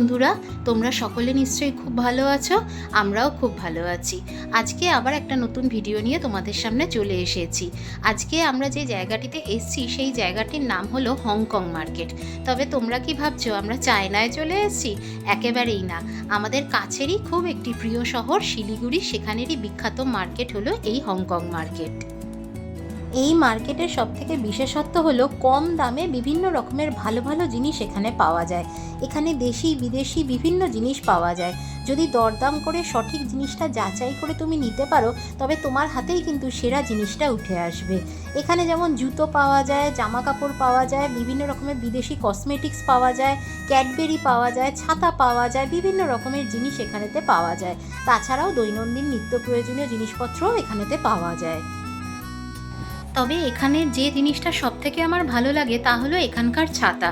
বন্ধুরা, তোমরা সকলে নিশ্চয়ই খুব ভালো আছো, আমরাও খুব ভালো আছি। আজকে আবার একটা নতুন ভিডিও নিয়ে তোমাদের সামনে চলে এসেছি। আজকে আমরা যে জায়গাটিতে এসেছি, সেই জায়গাটির নাম হলো হংকং মার্কেট। তবে তোমরা কি ভাবছ, আমরা চায়নায় চলে এসেছি? একেবারেই না। আমাদের কাছেরই খুব একটি প্রিয় শহর শিলিগুড়ি, সেখানেরই বিখ্যাত মার্কেট হলো এই হংকং মার্কেট। এই মার্কেটের সবথেকে বিশেষত্ব হলো কম দামে বিভিন্ন রকমের ভালো ভালো জিনিস এখানে পাওয়া যায়। এখানে দেশি, বিদেশি বিভিন্ন জিনিস পাওয়া যায়। যদি দরদাম করে সঠিক জিনিসটা যাচাই করে তুমি নিতে পারো, তবে তোমার হাতেই কিন্তু সেরা জিনিসটা উঠে আসবে। এখানে যেমন জুতো পাওয়া যায় জামা কাপড় পাওয়া যায়, বিভিন্ন রকমের বিদেশি কসমেটিক্স পাওয়া যায় ক্যাডবেরি পাওয়া যায়, ছাতা পাওয়া যায়, বিভিন্ন রকমের জিনিস এখানেতে পাওয়া যায়। তাছাড়াও দৈনন্দিন নিত্য প্রয়োজনীয় জিনিসপত্রও এখানেতে পাওয়া যায়। তবে এখানের যে জিনিসটা সব থেকে আমার ভালো লাগে তা হলো এখানকার ছাতা।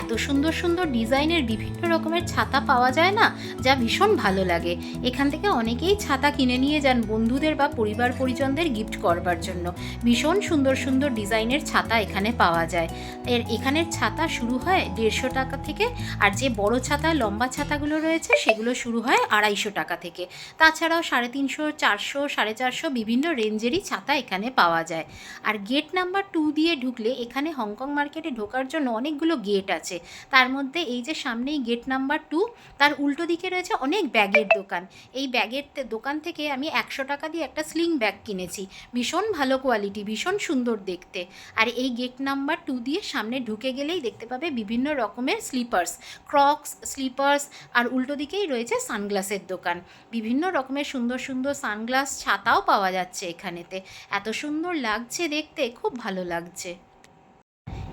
এত সুন্দর সুন্দর ডিজাইনের বিভিন্ন রকমের ছাতা পাওয়া যায় না, যা ভীষণ ভালো লাগে। এখান থেকে অনেকেই ছাতা কিনে নিয়ে যান বন্ধুদের বা পরিবার পরিজনদের গিফট করবার জন্য। ভীষণ সুন্দর সুন্দর ডিজাইনের ছাতা এখানে পাওয়া যায়। এর এখানের ছাতা শুরু হয় দেড়শো টাকা থেকে, আর যে বড় ছাতা, লম্বা ছাতাগুলো রয়েছে সেগুলো শুরু হয় আড়াইশো টাকা থেকে। তাছাড়াও সাড়ে তিনশো, চারশো, সাড়ে চারশো বিভিন্ন রেঞ্জেরই ছাতা এখানে পাওয়া যায়। আর গেট নাম্বার টু দিয়ে ঢুকলে এখানে হংকং মার্কেটে ঢোকার জন্য অনেকগুলো গেট আছে। তার মধ্যে এই যে সামনেই গেট নাম্বার টু তার উল্টো দিকে রয়েছে অনেক ব্যাগের দোকান। এই ব্যাগের দোকান থেকে আমি একশো টাকা দিয়ে একটা স্লিং ব্যাগ কিনেছি। ভীষণ ভালো কোয়ালিটি ভীষণ সুন্দর দেখতে। আর এই গেট নাম্বার টু দিয়ে সামনে ঢুকে গেলেই দেখতে পাবে বিভিন্ন রকমের স্লিপার্স ক্রক্স স্লিপার্স আর উল্টো দিকেই রয়েছে সানগ্লাসের দোকান। বিভিন্ন রকমের সুন্দর সুন্দর সানগ্লাস ছাতাও পাওয়া যাচ্ছে এখানেতে। এত সুন্দর লাগছে দেখতে খুব ভালো লাগছে।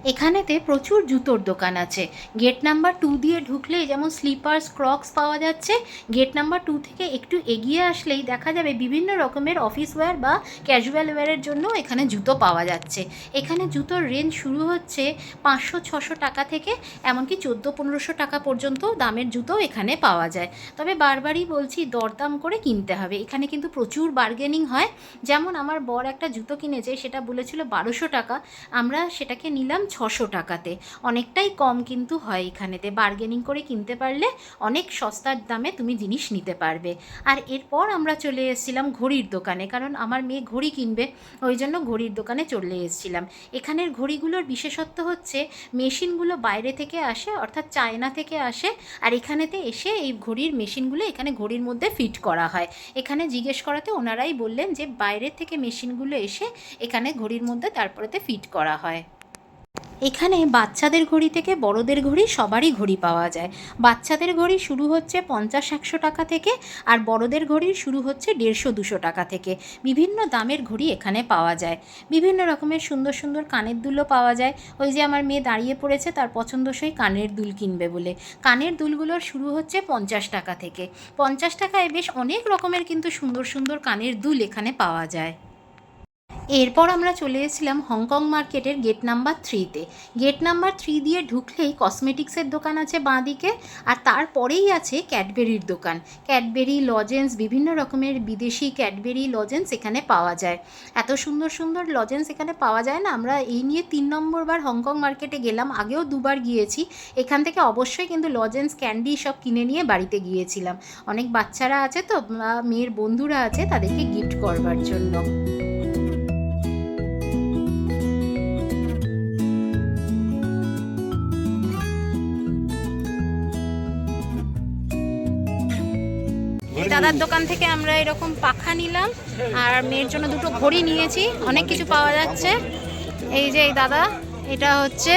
এখানেতে প্রচুর জুতোর দোকান আছে। গেট নাম্বার টু দিয়ে ঢুকলেই যেমন স্লিপার্স ক্রক্স পাওয়া যাচ্ছে। গেট নাম্বার টু থেকে একটু এগিয়ে আসলেই দেখা যাবে বিভিন্ন রকমের অফিস ওয়্যার বা ক্যাজুয়াল ওয়্যারের জন্য এখানে জুতো পাওয়া যাচ্ছে। এখানে জুতোর রেঞ্জ শুরু হচ্ছে পাঁচশো, ছশো টাকা থেকে, এমনকি চোদ্দ, পনেরোশো টাকা পর্যন্ত দামের জুতো এখানে পাওয়া যায়। তবে বারবারই বলছি, দরদাম করে কিনতে হবে। এখানে কিন্তু প্রচুর বার্গেনিং হয়। যেমন আমার বর একটা জুতো কিনেছে, সেটা বলেছিল বারোশো টাকা। আমরা সেটাকে নিলাম ছশো টাকাতে। অনেকটাই কম কিন্তু হয় এখানেতে। বার্গেনিং করে কিনতে পারলে অনেক সস্তার দামে তুমি জিনিস নিতে পারবে। আর এরপর আমরা চলে এসেছিলাম ঘড়ির দোকানে, কারণ আমার মেয়ে ঘড়ি কিনবে, ওই জন্য ঘড়ির দোকানে চলে এসেছিলাম। এখানের ঘড়িগুলোর বিশেষত্ব হচ্ছে, মেশিনগুলো বাইরে থেকে আসে, অর্থাৎ চায়না থেকে আসে, আর এখানেতে এসে এই ঘড়ির মেশিনগুলো এখানে ঘড়ির মধ্যে ফিট করা হয়। এখানে জিজ্ঞেস করাতে ওনারাই বললেন যে বাইরে থেকে মেশিনগুলো এসে এখানে ঘড়ির মধ্যে তারপরেতে ফিট করা হয়। এখানে বাচ্চাদের ঘড়ি থেকে বড়দের ঘড়ি সবারই ঘড়ি পাওয়া যায়। বাচ্চাদের ঘড়ি শুরু হচ্ছে পঞ্চাশ একশো টাকা থেকে আর বড়দের ঘড়ি শুরু হচ্ছে দেড়শো দুশো টাকা থেকে। বিভিন্ন দামের ঘড়ি এখানে পাওয়া যায়। বিভিন্ন রকমের সুন্দর সুন্দর কানের দুলও পাওয়া যায়। ওই যে আমার মেয়ে দাঁড়িয়ে পড়েছে, তার পছন্দসই কানের দুল কিনবে বলে। কানের দুলগুলোর শুরু হচ্ছে পঞ্চাশ টাকা থেকে। পঞ্চাশ টাকায় বেশ অনেক রকমের কিন্তু সুন্দর সুন্দর কানের দুল এখানে পাওয়া যায়। এরপর আমরা চলে এসেছিলাম হংকং মার্কেটের গেট নাম্বার থ্রিতে। গেট নাম্বার থ্রি দিয়ে ঢুকলেই কসমেটিক্সের দোকান আছে বাঁ দিকে আর তারপরেই আছে ক্যাডবেরির দোকান। ক্যাডবেরি, লজেন্স, বিভিন্ন রকমের বিদেশি ক্যাডবেরি, লজেন্স এখানে পাওয়া যায়। এত সুন্দর সুন্দর লজেন্স এখানে পাওয়া যায় না? আমরা এই নিয়ে তিন নম্বরবার হংকং মার্কেটে গেলাম, আগেও দুবার গিয়েছি। এখান থেকে অবশ্যই কিন্তু লজেন্স, ক্যান্ডি সব কিনে নিয়ে বাড়িতে গিয়েছিলাম। অনেক বাচ্চারা আছে তো মেয়ের বন্ধুরা আছে তাদেরকে গিফট করবার জন্য। দাদার দোকান থেকে আমরা এরকম পাখা নিলাম আর মেয়ের জন্য দুটো ঘড়ি নিয়েছি। অনেক কিছু পাওয়া যাচ্ছে। এই যে এই দাদা, এটা হচ্ছে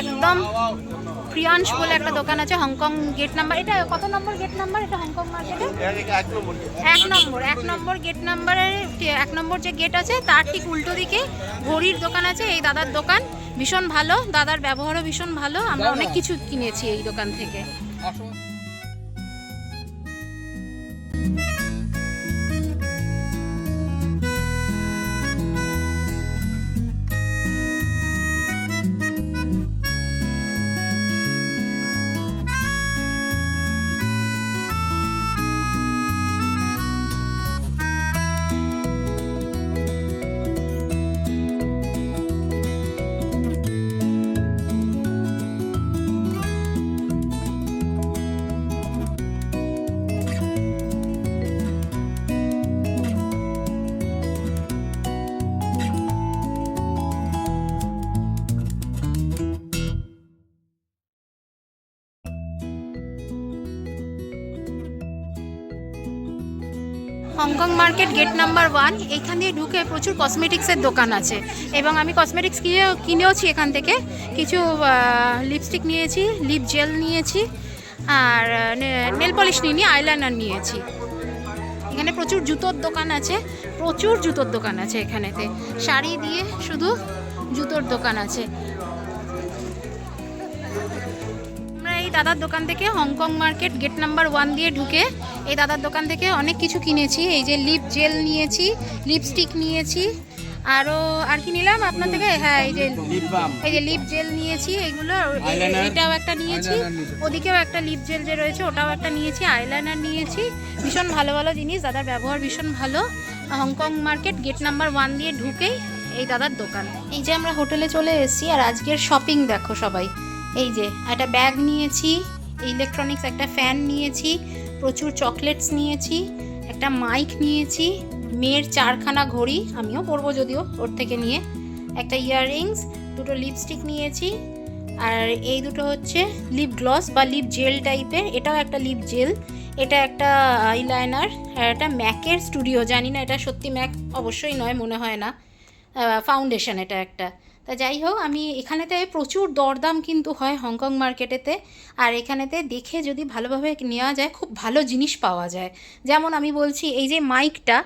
একদম প্রিয়াংশ বলে একটা দোকান আছে, হংকং গেট নাম্বার। এটা কত নম্বর গেট নাম্বার? এটা হংকং মার্কেটে? এক নম্বর এক নম্বর গেট নাম্বারের এক নম্বর যে গেট আছে, তার ঠিক উল্টো দিকে ঘড়ির দোকান আছে, এই দাদার দোকান। ভীষণ ভালো, দাদার ব্যবহারও ভীষণ ভালো। আমরা অনেক কিছু কিনেছি এই দোকান থেকে। Hong Kong market gate number one, এইখান দিয়ে ঢুকে প্রচুর কসমেটিক্সের দোকান আছে। এবং আমি কসমেটিক্স কিনে, কিনেওছি এখান থেকে। কিছু লিপস্টিক নিয়েছি লিপ জেল নিয়েছি, আর নেল পলিশ নিয়ে আইলাইনার নিয়েছি। এখানে প্রচুর জুতোর দোকান আছে, প্রচুর জুতোর দোকান আছে এখানেতে। শাড়ি দিয়ে শুধু জুতোর দোকান আছে। দাদার দোকান থেকে Hong Kong market gate number one দিয়ে ঢুকে এই দাদার দোকান থেকে অনেক কিছু কিনেছি। এই যে লিপ জেল নিয়েছি লিপস্টিক নিয়েছি আরও আর কি নিলাম আপনার থেকে? হ্যাঁ এই যে লিপ এই যে লিপ জেল নিয়েছি এগুলো এ- Eyeliner? এটাও একটা নিয়েছি। ওদিকেও একটা লিপ জেল যে রয়েছে ওটাও একটা নিয়েছি আইলাইনার নিয়েছি। ভীষণ ভালো ভালো জিনিস দাদার ব্যবহার ভীষণ ভালো। Hong Kong market gate number one দিয়ে ঢুকেই এই দাদার দোকান। এই যে আমরা হোটেলে চলে এসেছি আর আজকের শপিং দেখো সবাই। এই যে, একটা ব্যাগ নিয়েছি ইলেকট্রনিক্স একটা ফ্যান নিয়েছি, প্রচুর চকলেটস নিয়েছি, একটা মাইক নিয়েছি, মেয়ের চারখানা ঘড়ি, আমিও পরবো যদিও ওর থেকে নিয়ে, একটা ইয়াররিংস দুটো লিপস্টিক নিয়েছি, আর এই দুটো হচ্ছে লিপ গ্লস বা লিপ জেল টাইপের এটাও একটা লিপ জেল এটা একটা আইলাইনার আর এটা ম্যাকের স্টুডিও জানি না এটা সত্যি ম্যাক, অবশ্যই নয়, মনে হয় না ফাউন্ডেশন এটা একটা। তা যাই হোক, আমি এখানেতে প্রচুর দরদাম কিন্তু হয় হংকং মার্কেটেতে। আর এখানেতে দেখে যদি ভালোভাবে নেওয়া যায়, খুব ভালো জিনিস পাওয়া যায়। যেমন আমি বলছি, এই যে মাইকটা,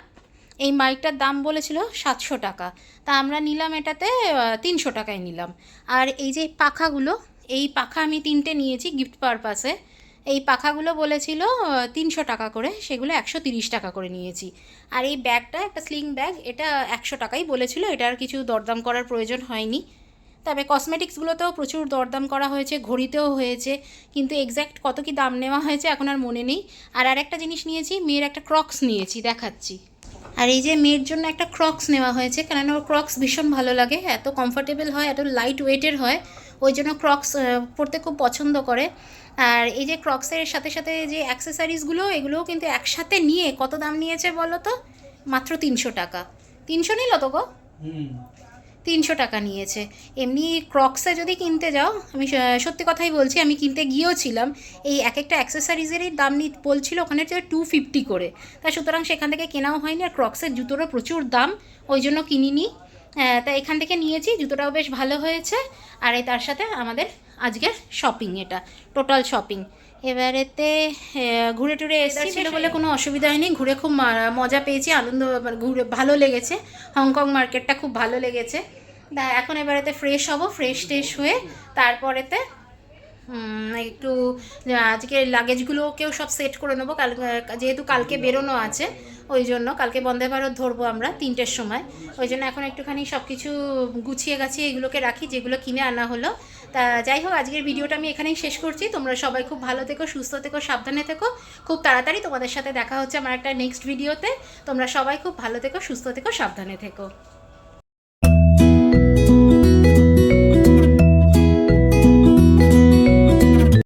এই মাইকটার দাম বলেছিল সাতশো টাকা। তা আমরা নিলাম এটাতে তিনশো টাকায় নিলাম। আর এই যে পাখাগুলো, এই পাখা আমি তিনটে নিয়েছি গিফট পারপাসে। এই পাখাগুলো বলেছিল তিনশো টাকা করে, সেগুলো একশো তিরিশ টাকা করে নিয়েছি। আর এই ব্যাগটা, একটা স্লিং ব্যাগ এটা একশো টাকাই বলেছিল, এটা আর কিছু দরদাম করার প্রয়োজন হয়নি। তবে কসমেটিক্সগুলোতেও প্রচুর দরদাম করা হয়েছে, ঘড়িতেও হয়েছে, কিন্তু এক্স্যাক্ট কত কি দাম নেওয়া হয়েছে এখন আর মনে নেই। আর আরেকটা জিনিস নিয়েছি, মেয়ের একটা ক্রক্স নিয়েছি, দেখাচ্ছি। আর এই যে মেয়ের জন্য একটা ক্রক্স নেওয়া হয়েছে, কেননা ওর ক্রক্স ভীষণ ভালো লাগে, এত কমফোর্টেবল হয়, এত লাইট ওয়েটের হয়। ওই জন্য ক্রক্স পরতে খুব পছন্দ করে। আর এই যে ক্রক্সের সাথে সাথে যে অ্যাক্সেসারিজগুলো এগুলোও কিন্তু একসাথে নিয়ে কত দাম নিয়েছে বলো তো? মাত্র তিনশো টাকা। তিনশো নিল তো গো? তিনশো টাকা নিয়েছে। এমনি ক্রক্সে যদি কিনতে যাও আমি সত্যি কথাই বলছি আমি কিনতে গিয়েও ছিলাম। এই এক একটা অ্যাক্সেসারিজেরই দাম নি বলছিল ওখানে টু ফিফটি করে। তা সুতরাং সেখান থেকে কেনাও হয়নি আর ক্রক্সের জুতোরও প্রচুর দাম ওই জন্য কিনিনি। তা এখান থেকে নিয়েছি জুতোটাও বেশ ভালো হয়েছে। আর এই তার সাথে আমাদের আজকের শপিং এটা টোটাল শপিং এবারেতে ঘুরে টুরে এসেছিল বলে কোনো অসুবিধা হয়নি ঘুরে খুব মজা পেয়েছি আনন্দ মানে ঘুরে ভালো লেগেছে। হংকং মার্কেটটা খুব ভালো লেগেছে। তা এখন এবারেতে ফ্রেশ হব ফ্রেশ টেশ হয়ে তারপরেতে একটু আজকে লাগেজগুলোকেও সব সেট করে নেব। কাল যেহেতু কালকে বেরোনো আছে, ওই জন্য কালকে বন্দে ভারত ধরবো আমরা তিনটের সময়। ওই জন্য এখন একটুখানি সব কিছু গুছিয়ে গাছিয়ে এগুলোকে রাখি, যেগুলো কিনে আনা হলো। তা যাই হোক, আজকের ভিডিওটা আমি এখানেই শেষ করছি। তোমরা সবাই খুব ভালো থেকো, সুস্থ থেকো, সাবধানে থেকো। খুব তাড়াতাড়ি তোমাদের সাথে দেখা হচ্ছে আমার একটা নেক্সট ভিডিওতে তোমরা সবাই খুব ভালো থেকো, সুস্থ থেকো, সাবধানে থেকো।